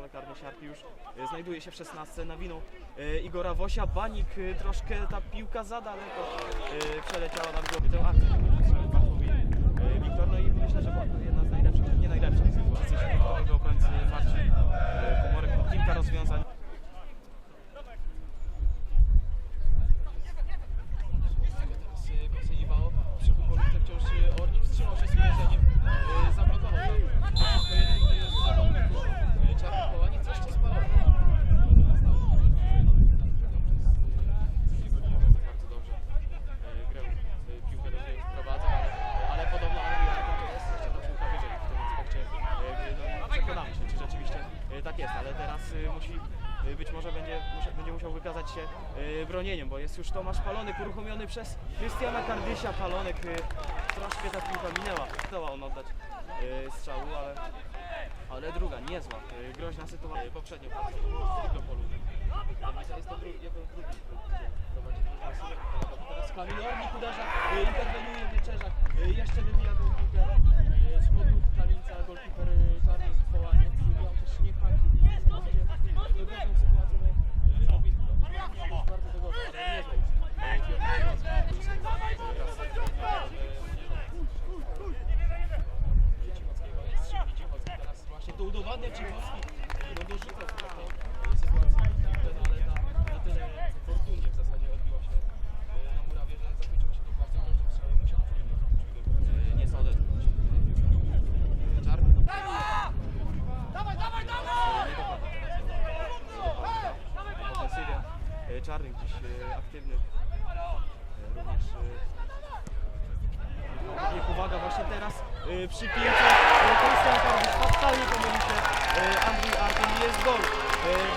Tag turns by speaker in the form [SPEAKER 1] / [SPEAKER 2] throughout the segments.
[SPEAKER 1] pole karne siarki już e, znajduje się w 16 nawinął e, Igora Wosia. Banik e, troszkę ta piłka za daleko przeleciała nam głowy tę akcję. Wiktor, no i myślę, że była jedna z najlepszych, nie najlepszych sytuacji środkowego Komorek. Kilka rozwiązań. przekonamy się, czy rzeczywiście y, tak jest, ale teraz y, musi y, być może będzie, będzie musiał wykazać się bronieniem, bo jest już Tomasz Palonek uruchomiony przez Krystiana Kardysia. Palonek troszkę ta piłka minęła. Chciała on oddać strzału, ale, ale druga, niezła, groźna sytuacja. Poprzednio do polu. Jest to drugi, Teraz Kamil Ornik uderza, interweniuje Wieczerzak, jeszcze wybija tę piłkę. karnych gdzieś e, aktywnych. E, również e, powaga właśnie teraz przy piłce. Krystian Karwicz fatalnie pomylił się. Andrzej Artem jest gol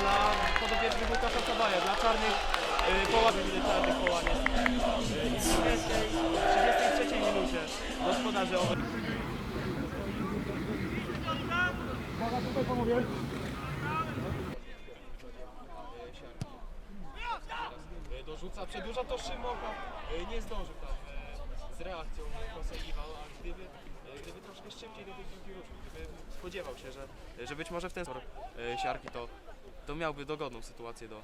[SPEAKER 1] dla podobieżnych Łukasza Sabaja, dla czarnych połami, widzę czarnych połami. I w 33 minucie gospodarze owe... Dobra, tutaj panowie. rzuca, przedłuża to Szymoka, e, nie zdążył tam e, z reakcją Koseliwa, a gdyby, e, gdyby troszkę szybciej do tej piłki ruszył, gdyby spodziewał się, że, że być może w ten sposób siarki to, to miałby dogodną sytuację do,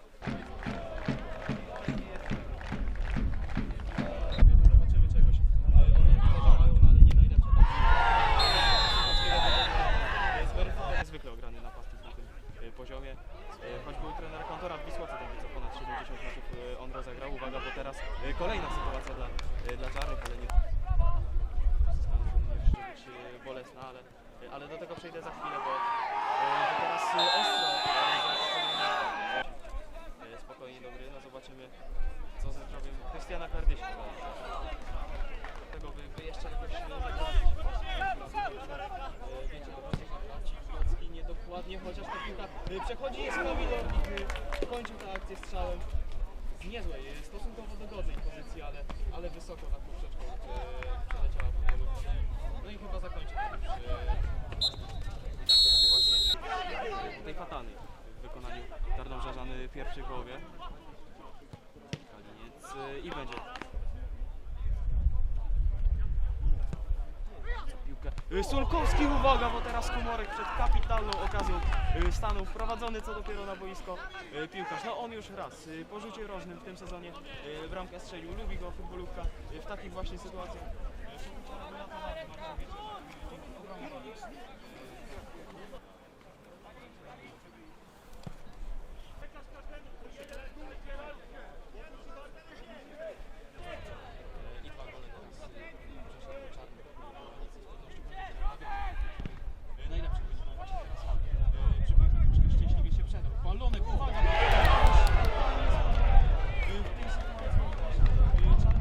[SPEAKER 1] przechodzi, jest Kamilor i kończył tę akcję strzałem z niezłej, stosunkowo dogodnej pozycji, ale, ale wysoko na poprzeczką e, przeleciała futbolówka. No i chyba zakończy to już. e, tak właśnie tej fatalnej w wykonaniu Tarnów-Żarzany w pierwszej połowie. Kaliniec e, i będzie piłkę. Y, Sulkowski, uwaga, bo teraz Kumorek przed kapitalną okazją y, stanął wprowadzony co dopiero na boisko y, piłkarz. No on już raz y, po rzucie rożnym w tym sezonie y, bramkę strzelił, lubi go futbolówka y, w takich właśnie sytuacjach. I dwa gole teraz y, Grzesiek Czarny. Y, Najlepszy wynik właśnie teraz. y, Przy piłce troszkę szczęśliwie się przedał. Balonek, uwaga! Y, W tej sytuacji y, Czarny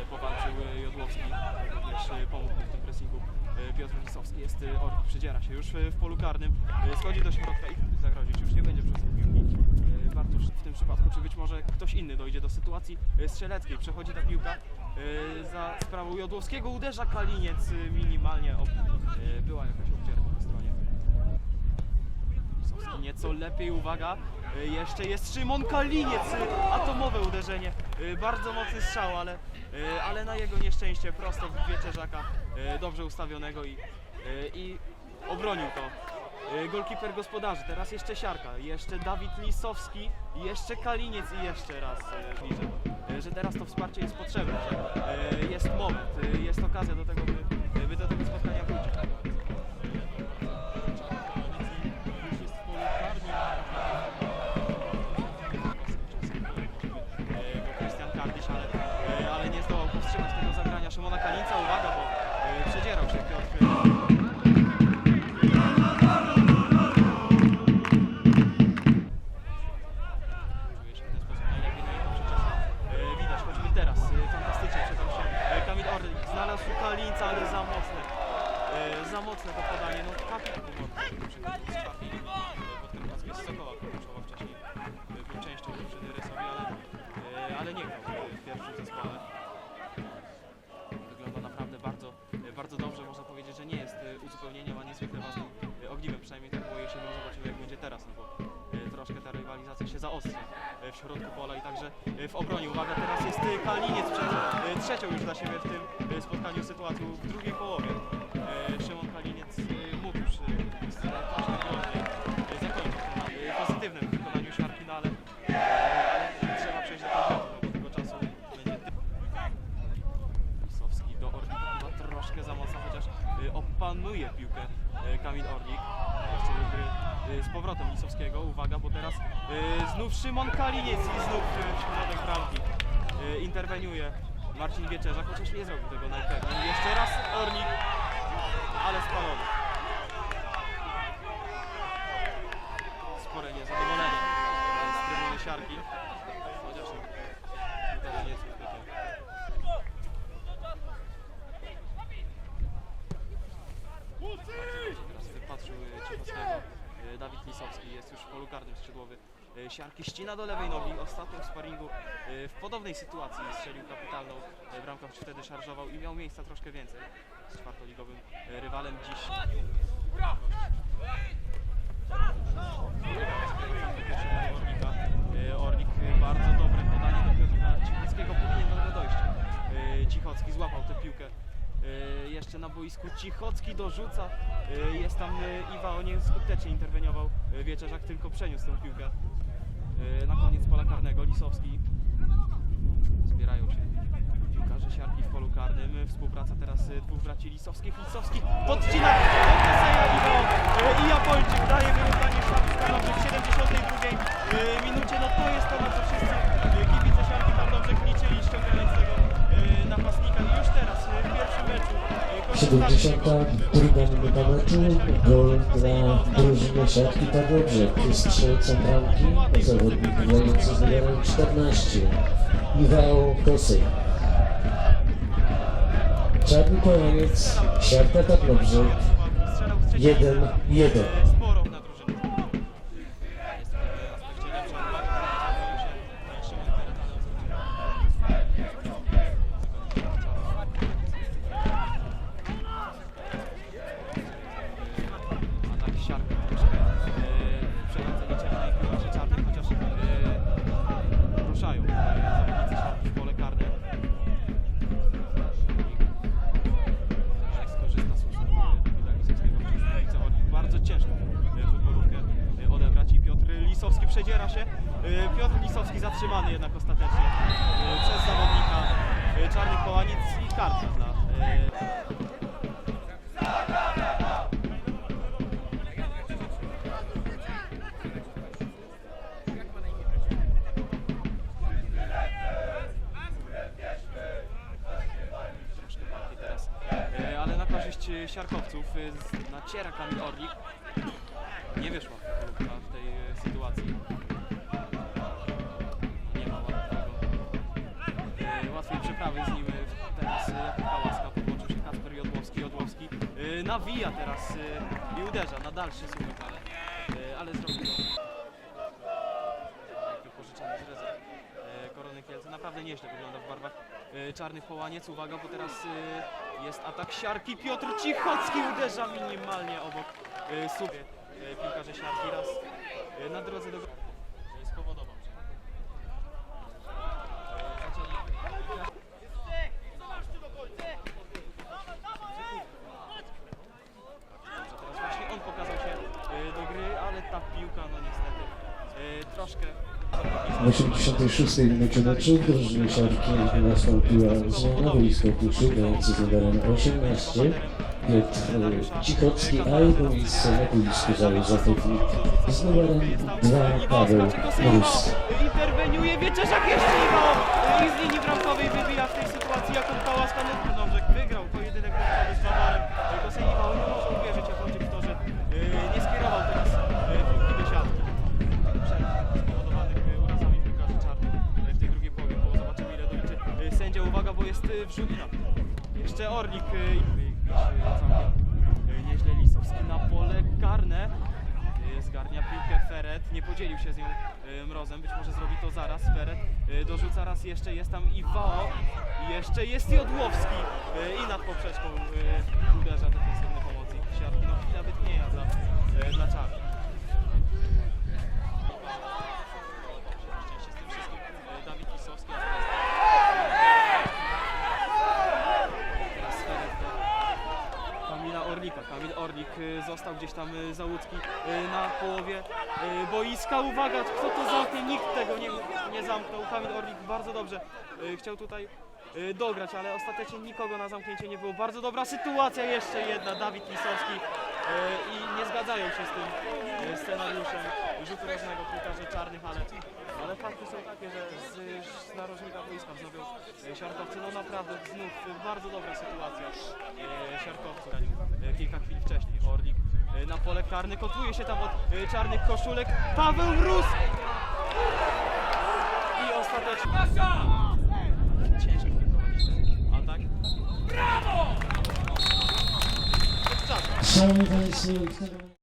[SPEAKER 1] E, powalczył e, Jodłowski, również e, pomógł mu w tym pressingu. E, Piotr Lisowski jest e, Orlik, przedziera się już e, w polu karnym, e, schodzi do środka i zagrozić, już nie będzie przesuł piłki. E, Bartosz w tym przypadku, czy być może ktoś inny dojdzie do sytuacji e, strzeleckiej. Przechodzi ta piłka e, za sprawą Jodłowskiego, uderza Kaliniec minimalnie, ob, była jakaś obcierka po stronie. Nieco lepiej, uwaga, jeszcze jest Szymon Kaliniec, atomowe uderzenie, bardzo mocny strzał, ale, ale na jego nieszczęście prosto w wieczerzaka, dobrze ustawionego i, i obronił to. Y, Golkiper gospodarzy, teraz jeszcze Siarka, jeszcze Dawid Lisowski, jeszcze Kaliniec i jeszcze raz y, bliżej. Y, Że teraz to wsparcie jest potrzebne, że jest moment, jest okazja do tego, by, by do tego spotkania wrócić. Szymona Kalinca. Uwaga, bo jest e, uzupełnieniem, a niezwykle ważnym e, ogniwem. Przynajmniej tak było jesienią. Zobaczymy jak będzie teraz, no bo e, troszkę ta rywalizacja się zaostrza e, w środku pola i także w obronie. Uwaga, teraz jest Kaliniec przed e, trzecią już dla siebie w tym spotkaniu sytuacją w drugiej połowie. Opanuje piłkę y, Kamil Orlik. Jeszcze y, z powrotem Lisowskiego. Uwaga, bo teraz y, znów Szymon Kaliniec i znów środek bramki. Interweniuje Marcin Wieczerza, chociaż nie zrobił tego najpewniej. Jeszcze raz Orlik, ale spalony. Spore niezadowolenie z trybuny siarki. Chociaż no, tutaj nie jest zbytnio. Teraz wypatrzył e, Dawid Lisowski jest już w polu karnym skrzydłowy. E, Siarki ścina do lewej nogi. Ostatnio w sparingu e, w podobnej sytuacji strzelił kapitalną bramkę, wtedy szarżował i miał miejsca troszkę więcej z czwartoligowym rywalem dziś. Orlik bardzo dobre podanie do Piotra Cichockiego, powinien do dojść. Cichocki złapał tę piłkę jeszcze na boisku. Cichocki dorzuca, e, jest tam e, Iwa, on nieskutecznie interweniował. E, Wieczerzak tylko przeniósł tę piłkę. Na koniec pola karnego Lisowski. Zbierają się piłkarze siarki w polu karnym. Współpraca teraz dwóch braci Lisowskich. Lisowski podcina i Japończyk daje wyrównanie szlaku stanowych w 72 e, minucie. No to jest to, na co wszyscy kibice siarki tam dobrze liczyli, ściągając tego 70.
[SPEAKER 2] Druga minuta meczu. Gol dla drużyny siatki Pawłobrzeg. Plus 3 centralki. Zawodnik wojący z numerem 14. Michał Kosyk. Czarny Kłaniec, siatka Pawłobrzeg.
[SPEAKER 1] Tak
[SPEAKER 2] 1-1.
[SPEAKER 1] Korzyść e, siarkowców e, z- naciera Kamil Orlik. Nawija teraz e, i uderza na dalszy słupek, ale, e, ale zrobił to. Wypożyczony z rezerw e, Korony Kielce. Naprawdę nieźle wygląda w barwach e, czarnych połaniec. Uwaga, bo teraz e, jest atak siarki. Piotr Cichocki uderza minimalnie obok e, sobie. E, piłkarze siarki raz e, na drodze do... E, spowodował, że... e, zaczęli- Dobrze, teraz właśnie on pokazał się e, do gry, ale ta piłka, no niestety, e, troszkę...
[SPEAKER 2] W 86 minucie meczu drużyny siatki nastąpiła zmiana boiska opuścił grający z numerem 18 Piotr e, Cichocki, a jego miejsce na boisku zajął zawodnik z numerem 2 Paweł Rus.
[SPEAKER 1] Interweniuje i z linii bramkowej wybija w tej sytuacji Jeszcze Orlik y, y, y, nieźle Lisowski na pole karne. Zgarnia piłkę Feret, nie podzielił się z nią Mrozem, być może zrobi to zaraz. Feret dorzuca raz jeszcze, jest tam Iwao, jeszcze jest Jodłowski i nad poprzeczką uderza defensywny pomocnik siatki. No chwila wytchnienia dla, dla czarnych. Szczęście z tym wszystkim y, Dawid Lisowski, a teraz teraz Feret do Kamila Orlika. Kamil Orlik y, został gdzieś tam y, Załucki y, na połowie boiska. Uwaga, kto to zamknie? Nikt tego nie, nie zamknął. Kamil Orlik bardzo dobrze chciał tutaj y, dograć, ale ostatecznie nikogo na zamknięcie nie było. Bardzo dobra sytuacja, jeszcze jedna. Dawid Lisowski y, i nie zgadzają się z tym y, scenariuszem rzutu rożnego piłkarzy czarnych, ale, ale fakty są takie, że z, z narożnika boiska wznowią siarkowcy. No naprawdę znów bardzo dobra sytuacja y, siarkowców. Kilka chwil wcześniej Orlik na pole karne kotuje się tam od czarnych koszulek. Paweł Rus! I ostatecznie... 試合に対しお
[SPEAKER 2] 疲れ様